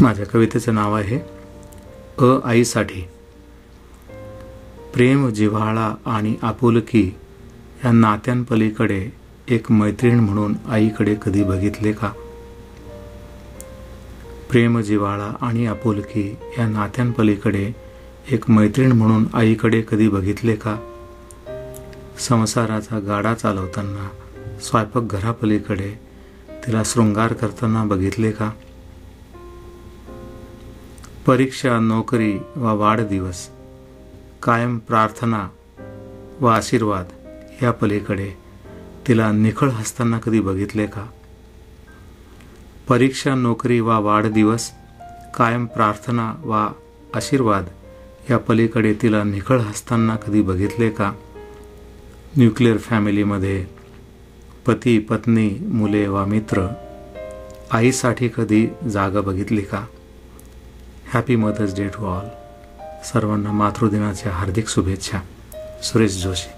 माझ्या कवितेचं नाव आहे अ आईसाठी. प्रेम जिव्हाळा आणि आपुलकी या नात्यांपलीकडे एक मैत्रीण म्हणून आईकडे कधी बघितले का? प्रेम जिव्हाळा आणि आपुलकी या नात्यांपलीकडे एक मैत्रीण म्हणून आईकडे कधी बघितले का? संसाराचा गाडा चालवताना स्वयंपाकघरापलीकडे तिला शृंगार करताना बघितले का? परीक्षा नोकरी वा वाढदिवस कायम प्रार्थना व आशीर्वाद या पलीकडे तिला निखळ हसताना कधी बघितले का? परीक्षा नोकरी वा वाढदिवस कायम प्रार्थना वा आशीर्वाद या पलीकडे तिला निखळ हसताना कधी बघितले का? न्यूक्लिअर फॅमिलीमध्ये पती पत्नी मुले वा मित्र आईसाठी कधी जागा बघितली का? Happy mother's day to all सर्वांना मातृदिनाच्या हार्दिक शुभेच्छा सुरेश जोशी